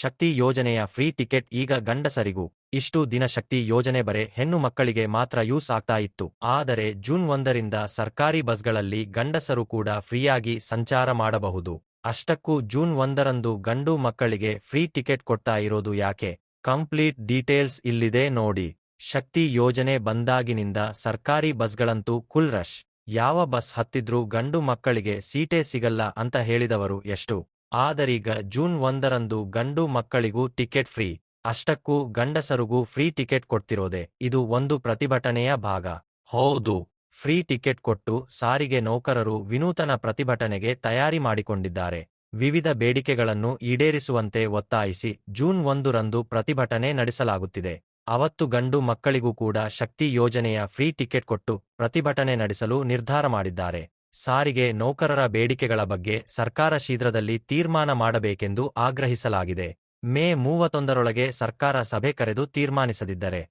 ಶಕ್ತಿ ಯೋಜನೆಯ free ticket ಈಗ ಗಂಡಸರಿಗೂ. ಇಷ್ಟು ದಿನ ಶಕ್ತಿ ಯೋಜನೆ ಬರೆ ಹೆಣ್ಣು ಮಕ್ಕಳಿಗೆ ಮಾತ್ರ ಯೂಸ್ ಆಗ್ತಾ ಇತ್ತು. ಆದರೆ ಜೂನ್ ಒಂದರಿಂದ ಸರ್ಕಾರಿ ಬಸ್ಗಳಲ್ಲಿ ಗಂಡಸರು ಕೂಡ ಫ್ರೀಯಾಗಿ ಸಂಚಾರ ಮಾಡಬಹುದು. ಅಷ್ಟಕ್ಕೂ ಜೂನ್ ಒಂದರಂದು ಗಂಡು ಮಕ್ಕಳಿಗೆ ಫ್ರೀ ಟಿಕೆಟ್ ಕೊಡ್ತಾ ಇರೋದು ಯಾಕೆ? ಕಂಪ್ಲೀಟ್ ಡೀಟೇಲ್ಸ್ ಇಲ್ಲಿದೆ ನೋಡಿ. ಶಕ್ತಿ ಯೋಜನೆ ಬಂದಾಗಿನಿಂದ ಸರ್ಕಾರಿ ಬಸ್ಗಳಂತೂ ಕುಲ್ ರಶ್. ಯಾವ ಬಸ್ ಹತ್ತಿದ್ರೂ ಗಂಡು ಮಕ್ಕಳಿಗೆ ಸೀಟೇ ಸಿಗಲ್ಲ ಅಂತ ಹೇಳಿದವರು ಎಷ್ಟು? ಆದರೀಗ ಜೂನ್ ಒಂದರಂದು ಗಂಡು ಮಕ್ಕಳಿಗೂ ಟಿಕೆಟ್ ಫ್ರೀ, ಅಷ್ಟಕ್ಕೂ ಗಂಡಸರಿಗೂ ಫ್ರೀ ಟಿಕೆಟ್ ಕೊಡ್ತಿರೋದೆ, ಇದು ಒಂದು ಪ್ರತಿಭಟನೆಯ ಭಾಗ. ಹೌದು, ಫ್ರೀ ಟಿಕೆಟ್ ಕೊಟ್ಟು ಸಾರಿಗೆ ನೌಕರರು ವಿನೂತನ ಪ್ರತಿಭಟನೆಗೆ ತಯಾರಿ ಮಾಡಿಕೊಂಡಿದ್ದಾರೆ. ವಿವಿಧ ಬೇಡಿಕೆಗಳನ್ನು ಈಡೇರಿಸುವಂತೆ ಒತ್ತಾಯಿಸಿ ಜೂನ್ ಒಂದರಂದು ಪ್ರತಿಭಟನೆ ನಡೆಸಲಾಗುತ್ತಿದೆ. ಅವತ್ತು ಗಂಡು ಮಕ್ಕಳಿಗೂ ಕೂಡ ಶಕ್ತಿ ಯೋಜನೆಯ ಫ್ರೀ ಟಿಕೆಟ್ ಕೊಟ್ಟು ಪ್ರತಿಭಟನೆ ನಡೆಸಲು ನಿರ್ಧಾರ ಮಾಡಿದ್ದಾರೆ. ಸಾರಿಗೆ ನೌಕರರ ಬೇಡಿಕೆಗಳ ಬಗ್ಗೆ ಸರ್ಕಾರ ಶೀಘ್ರದಲ್ಲಿ ತೀರ್ಮಾನ ಮಾಡಬೇಕೆಂದು ಆಗ್ರಹಿಸಲಾಗಿದೆ. ಮೇ ಮೂವತ್ತೊಂದರೊಳಗೆ ಸರ್ಕಾರ ಸಭೆ ಕರೆದು ತೀರ್ಮಾನಿಸದಿದ್ದರೆ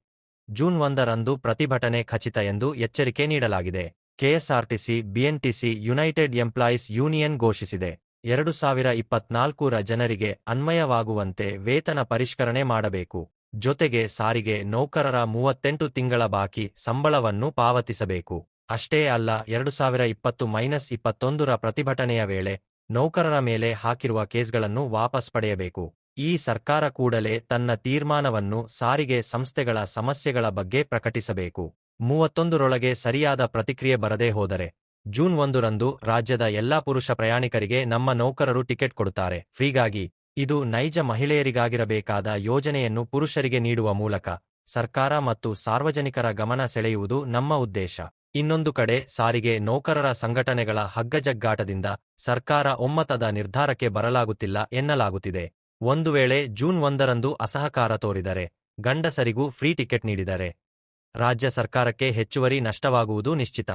ಜೂನ್ ಒಂದರಂದು ಪ್ರತಿಭಟನೆ ಖಚಿತ ಎಂದು ಎಚ್ಚರಿಕೆ ನೀಡಲಾಗಿದೆ. KSRTC, BMTC, united employees union ಘೋಷಿಸಿದೆ. ಎರಡು ಸಾವಿರ ಇಪ್ಪತ್ನಾಲ್ಕೂರ ಜನರಿಗೆ ಅನ್ವಯವಾಗುವಂತೆ ವೇತನ ಪರಿಷ್ಕರಣೆ ಮಾಡಬೇಕು. ಜೊತೆಗೆ ಸಾರಿಗೆ ನೌಕರರ ಮೂವತ್ತೆಂಟು ತಿಂಗಳ ಬಾಕಿ ಸಂಬಳವನ್ನು ಪಾವತಿಸಬೇಕು. ಅಷ್ಟೇ ಅಲ್ಲ, ಎರಡು ಸಾವಿರ ಇಪ್ಪತ್ತು ಮೈನಸ್ ಇಪ್ಪತ್ತೊಂದರ ಪ್ರತಿಭಟನೆಯ ವೇಳೆ ನೌಕರರ ಮೇಲೆ ಹಾಕಿರುವ ಕೇಸ್ಗಳನ್ನು ವಾಪಸ್ ಪಡೆಯಬೇಕು. ಈ ಸರ್ಕಾರ ಕೂಡಲೇ ತನ್ನ ತೀರ್ಮಾನವನ್ನು ಸಾರಿಗೆ ಸಂಸ್ಥೆಗಳ ಸಮಸ್ಯೆಗಳ ಬಗ್ಗೆ ಪ್ರಕಟಿಸಬೇಕು. ಮೂವತ್ತೊಂದರೊಳಗೆ ಸರಿಯಾದ ಪ್ರತಿಕ್ರಿಯೆ ಬರದೇ ಹೋದರೆ, ಜೂನ್ ಒಂದರಂದು ರಾಜ್ಯದ ಎಲ್ಲಾ ಪುರುಷ ಪ್ರಯಾಣಿಕರಿಗೆ ನಮ್ಮ ನೌಕರರು ಟಿಕೆಟ್ ಕೊಡುತ್ತಾರೆ. ಫ್ರೀಗಾಗಿ ಇದು ನೈಜ ಮಹಿಳೆಯರಿಗಾಗಿರಬೇಕಾದ ಯೋಜನೆಯನ್ನು ಪುರುಷರಿಗೆ ನೀಡುವ ಮೂಲಕ ಸರ್ಕಾರ ಮತ್ತು ಸಾರ್ವಜನಿಕರ ಗಮನ ಸೆಳೆಯುವುದು ನಮ್ಮ ಉದ್ದೇಶ. ಇನ್ನೊಂದು ಕಡೆ ಸಾರಿಗೆ ನೌಕರರ ಸಂಘಟನೆಗಳ ಹಗ್ಗಜಗ್ಗಾಟದಿಂದ ಸರ್ಕಾರ ಒಮ್ಮತದ ನಿರ್ಧಾರಕ್ಕೆ ಬರಲಾಗುತ್ತಿಲ್ಲ ಎನ್ನಲಾಗುತ್ತಿದೆ. ಒಂದು ವೇಳೆ ಜೂನ್ ಒಂದರಂದು ಅಸಹಕಾರ ತೋರಿದರೆ ಗಂಡಸರಿಗೂ ಫ್ರೀ ಟಿಕೆಟ್ ನೀಡಿದರೆ. ರಾಜ್ಯ ಸರ್ಕಾರಕ್ಕೆ ಹೆಚ್ಚುವರಿ ನಷ್ಟವಾಗುವುದು ನಿಶ್ಚಿತ.